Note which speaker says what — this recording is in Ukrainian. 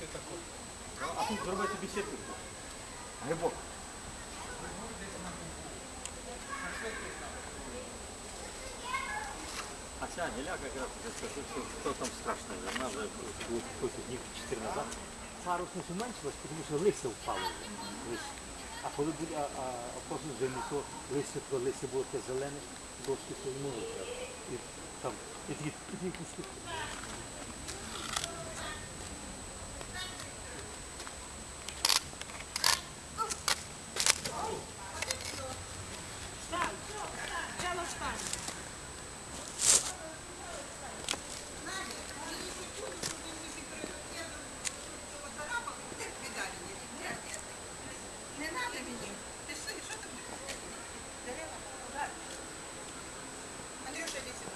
Speaker 1: ти таку.
Speaker 2: А тут зробити бесідку. Грибок. А ця гіляка що там страшно, вона вже днів 4 назад. Парусність уменшилась, тому що листя впало. А коли а кожну зиму, то листя, то листя було таке зелене, дошки то йому. І там, і такі, і
Speaker 3: мені. Ти що, що ти будеш? Дерева? Сюди. Андрюша. Що